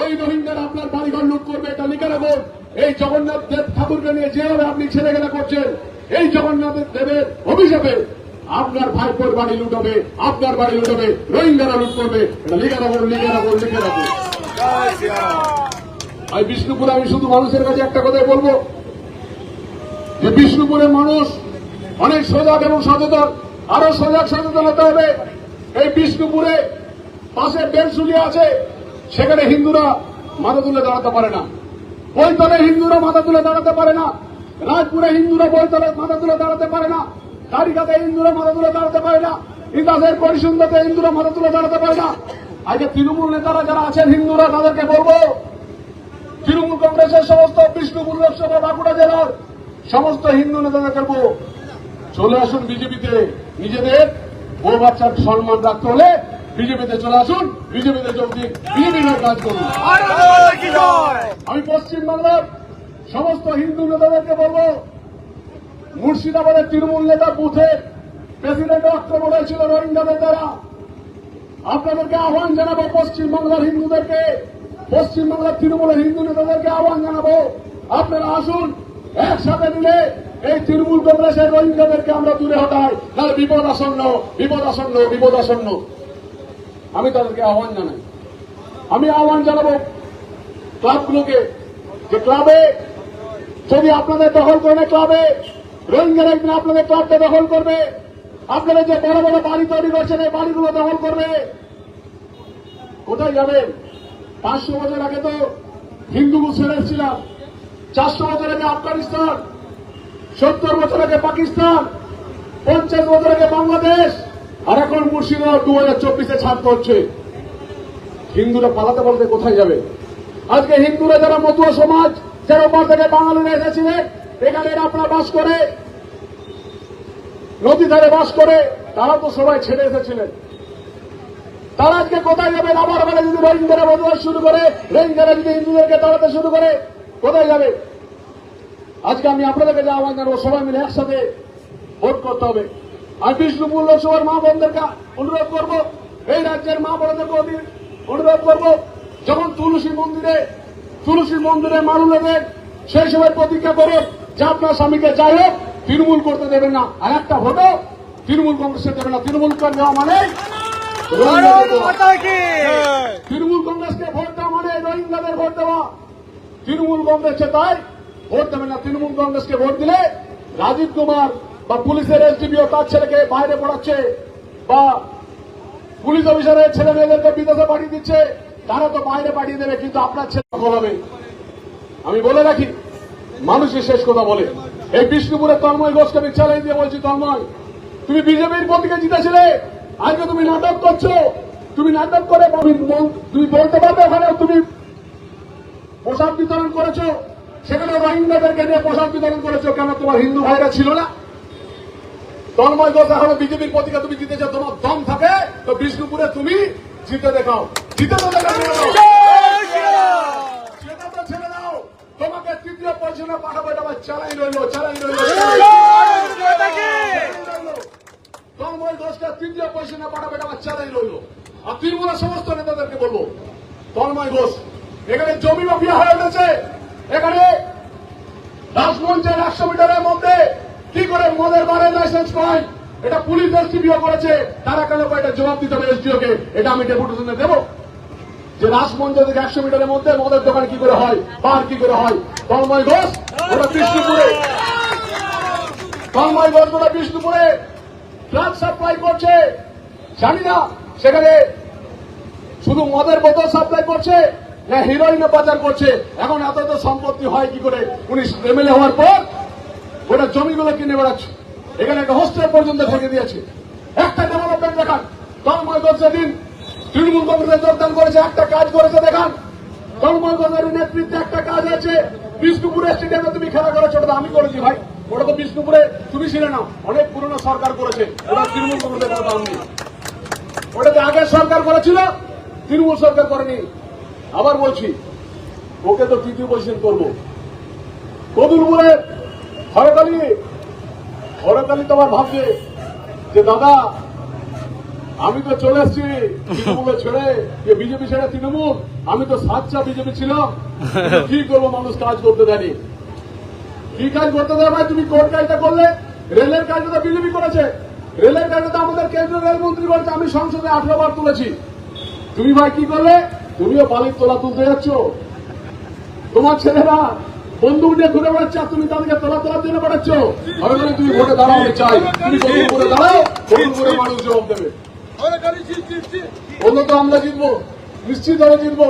ওই রোহিঙ্গারা আপনার বাড়িঘর লুট করবে, এটা লিখে রাখুন। এই জগন্নাথ দেব ঠাকুরকে নিয়ে যেভাবে আপনি ছেলেখেলা করছেন, এই জগন্নাথ দেবের অভিশাপে আপনার ভাইপোর বাড়ি লুট হবে, আপনার বাড়ি লুট হবে, রোহিঙ্গারা লুট করবে। এটা লিখে রাখুন লিখে রাখুন লিখে রাখুন। আমি বিষ্ণুপুরে আমি শুধু মানুষের কাছে একটা কথাই বলব। যে বিষ্ণুপুরের মানুষ অনেক সজাগ এবং সচেতন, আরও সজাগ সচেতন হতে হবে। এই বিষ্ণুপুরে পাশে বেলসুলি আছে সেখানে হিন্দুরা মাথা তুলে দাঁড়াতে পারে না। বৈতলে হিন্দুরা মাথা তুলে দাঁড়াতে পারে না। রাজপুরে হিন্দুরা বৈতলে মাথা তুলে দাঁড়াতে পারে না। তারিকাতে হিন্দুরা মাথা তুলে দাঁড়াতে পারে না। ইতিহাসের পরিসুন্দরতে হিন্দুরা মাথা তুলে দাঁড়াতে পারে না। আজকে তৃণমূল নেতারা যারা আছেন, হিন্দুরা তাদেরকে বলব, তৃণমূল কংগ্রেসের সমস্ত বিষ্ণুপুর লোকসভা বাঁকুড়া জেলার সমস্ত হিন্দু নেতাদের করব চলে আসুন বিজেপিতে। নিজেদের বউ বাচ্চার সম্মান রাখতে হলে বিজেপিতে চলে আসুন, বিজেপিতে যোগ দিন বিজেপির কাজ করুন। আমি পশ্চিমবাংলার সমস্ত হিন্দু নেতাদেরকে বলব, মুর্শিদাবাদের তৃণমূল নেতা বুথে প্রেসিডেন্ট আক্রমণ হয়েছিল রোহিঙ্গাদের দ্বারা আপনাদেরকে আহ্বান জানাব পশ্চিমবাংলার হিন্দুদেরকে, পশ্চিমবাংলার তৃণমূলের হিন্দু নেতাদেরকে আহ্বান জানাব। আপনারা আসুন, একসাথে মিলে এই তৃণমূল কংগ্রেসের রোহিঙ্গাদেরকে আমরা দূরে হটাই। তাহলে বিপদ আসন্ন বিপদ আসন্ন বিপদ আসন্ন। আমি তাদেরকে আহ্বান জানাই। আমি আহ্বান জানাব ক্লাবগুলোকে যে ক্লাবে যদি আপনাদের দখল করে ক্লাবে রোহিঙ্গারা একদিন আপনাদের ক্লাবটা দখল করবে। আপনারা যে বড় বড় বাড়ি তৈরি করছেন, এই বাড়িগুলো দখল করবে। কোথায় যাবেন? পাঁচশো বছর আগে তো হিন্দু মুসলিম ছিলাম চারশো বছর আগে আফগানিস্তান, সত্তর বছর আগে পাকিস্তান, পঞ্চাশ বছর আগে বাংলাদেশ। আর এখন মুর্শিদাবাদ দু হাজার চব্বিশে ছাড়তে হচ্ছে হিন্দুরা পালাতে বলতে কোথায় যাবে? আজকে হিন্দুরা যারা মতুয়া সমাজ, যারা ওপর থেকে বাঙালিরা এসেছিলেন এখানে আপনারা বাস করে। নদী ধারে বাস করে তারা তো সবাই ছেড়ে এসেছিলেন। তারা আজকে কোথায় যাবেন আবার আবার যদি রোহিঙ্গারা বসবাস শুরু করে, রোহিঙ্গারা যদি হিন্দুদেরকে তাড়াতে শুরু করে, কোথায় যাবে? আজকে আমি আপনাদের কাছে আহ্বান জানাব, সবাই মিলে একসাথে ভোট করতে হবে। আমি বিষ্ণুপুর লোকসভার মা বোনদেরকে অনুরোধ করব এই রাজ্যের মা বোনদেরকে অনুরোধ করব যখন তুলসী মন্দিরে তুলসী মন্দিরে মানুষদের সেই সময় প্রতিজ্ঞা করুন যে আপনার স্বামীকে যাই হোক তৃণমূল করতে দেবেন না। আর একটা ভোটও তৃণমূল কংগ্রেসে দেবে না। তৃণমূল করে দেওয়া মানে। তৃণমূল কংগ্রেসকে ভোট দেওয়া মানে রোহিঙ্গাদের ভোট দেওয়া। তৃণমূল কংগ্রেসকে তাই ভোট দেবে না। তৃণমূল কংগ্রেসকে ভোট দিলে রাজীব কুমার বা পুলিশের এসডিপিও তার ছেলেকে বাইরে পড়াচ্ছে বা পুলিশ অফিসারের ছেলে মেয়েদেরকে বিদেশে পাঠিয়ে দিচ্ছে, তারা তো বাইরে পাঠিয়ে দেবে, কিন্তু আপনার ছেলে সফল হবে। আমি বলে রাখি মানুষই শেষ কথা বলে, এই বিষ্ণুপুরের তন্ময় ঘোষকে আমি চ্যালেঞ্জ দিয়ে বলছি, তন্ময়, তুমি বিজেপির প্রতীকে জিতেছিলে, আজকে তুমি নাটক করছ, তুমি নাটক করে তুমি বলতে পারবে ওখানে, তুমি পোশাক বিতরণ করেছ, সেখানে রোহিঙ্গাদেরকে নিয়ে পোশাক বিতরণ করেছ, কেন তোমার হিন্দু ভাইরা ছিল না? তন্ময় দোষ এখনও বিজেপির প্রতীকে তুমি জিতে চাও তোমার দম থাকে। তো বিষ্ণুপুরে তুমি জিতে দেখাও। জিতে তো দেখাও। সেটা তো ছেড়ে দাও। তোমাকে তৃতীয় পজিশনে পাঠাবো এটা আমার চালাই রইল চালাই রইল। তন্ময় ঘোষকে তৃতীয় পজিশনে পাঠাবো এটা আমার চালাই রইল। আর তৃণমূলের সমস্ত নেতাদেরকে বলব তন্ময় ঘোষ এখানে জমি মাফিয়া হয়ে উঠেছে। এখানে রাজমঞ্চের একশো মিটারের মধ্যে কি করে মদের বারের লাইসেন্স পায়? এটা পুলিশ এসডিপিও করেছে, তারা কেন এটা জবাব দিতে হবে এসডিও কে? এটা আমি ডেপুটেশনে দেবো। যে রাজমঞ্চ থেকে একশো মিটারের মধ্যে মদের দোকান কি করে হয়? বার কি করে হয়? তন্ময় ঘোষ, ওটা বিষ্ণুপুরে। তন্ময় ঘোষ, ওটা বিষ্ণুপুরে। ড্রাগ সাপ্লাই করছে। জানি না, সেখানে শুধু মদের বোতল সাপ্লাই করছে, না হিরোইনও পাচার করছে। এখন এত এত সম্পত্তি হয় কি করে? উনি এমএলএ হওয়ার পর ওটা জমিগুলো কিনে বেড়াচ্ছে। এখানে একটা হোস্টেল পর্যন্ত থেকে দিয়েছে। একটা ডেভেলপমেন্ট দেখান। তন্ময় ঘোষ যেদিন তৃণমূল কংগ্রেসে যোগদান করেছে, একটা কাজ করেছে, দেখান। তন্ময় ঘোষের নেতৃত্বে একটা কাজ আছে। বিষ্ণুপুরে স্টেডিয়ামে তুমি খেলা করেছ, ওটা আমি করেছি ভাই। ওটা তো বিষ্ণুপুরে তুমি ছিলে না। অনেক পুরনো সরকার করেছে। ওটা তৃণমূল কংগ্রেসের কোনো দাম নেই। ওটা যে আগের সরকার করেছিল, তৃণমূল সরকার করেনি। আবার বলছি, ওকে তো তৃতীয় পজিশন করব। কদুরপুরে হরকালি হরকালি তোমার ভাবছে যে দাদা আমি তো চলে এসছি তৃণমূলে ছেড়ে যে বিজেপি ছেড়ে তৃণমূল আমি তো সাতটা বিজেপি ছিলাম। কি করব মানুষ কাজ করতে দেয়নি? কি কাজ করতে দেয় ভাই? তুমি কোর্ট কাজটা করলে? রেলের কাজটা তো বিজেপি করেছে। রেলের কাজটা তো আমাদের কেন্দ্রীয় রেলমন্ত্রী করেছে আমি সংসদে আঠারো বার তুলেছি। তুমি ভাই কি করলে? তুমিও বালির তোলা তুলতে যাচ্ছ। তোমার ছেলেরা বন্দুক নিয়ে ঘুরে বেড়াচ্ছে, আর তুমি তাদেরকে তোলা তোলার জন্য বেড়াচ্ছ। আমি বলি, তুমি ভোটে দাঁড়াও, আমি চাই। তুমি করে দাঁড়াও করে মানুষ জবাব দেবে। অন্য তো আমরা জিতবো, নিশ্চিত ভাবে জিতবো।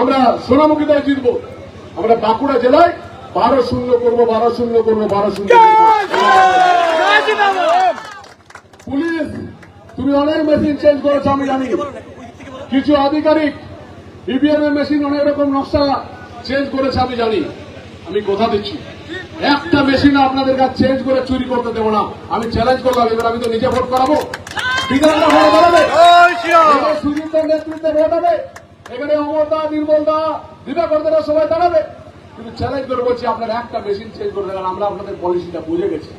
আমরা সোনামুখী দল জিতবো। আমরা বাঁকুড়া জেলায় বারো শূন্য করব, বারো শূন্য করব, বারো শূন্য পুলিশ, তুমি অনেক মেশিন চেঞ্জ করেছ, আমি জানি। কিছু আধিকারিক ইভিএম এর মেশিন অনেক রকম নকশা চেঞ্জ করেছে, আমি জানি। আমি কথা দিচ্ছি। একটা মেশিন আপনাদের কাছে চেঞ্জ করে চুরি করতে দেবো না। আমি চ্যালেঞ্জ করলাম এবার আমি তো নিজে ভোট করাবো। বিধানটা ভোট সুজিতের নেতৃত্বে ভোট হবে এখানে অমরদা নির্মল দা সবাই দাঁড়াবে। কিন্তু চ্যালেঞ্জ করে বলছি আপনার একটা মেশিন চেঞ্জ করে দেবেন। আমরা আপনাদের পলিসিটা বুঝে গেছি।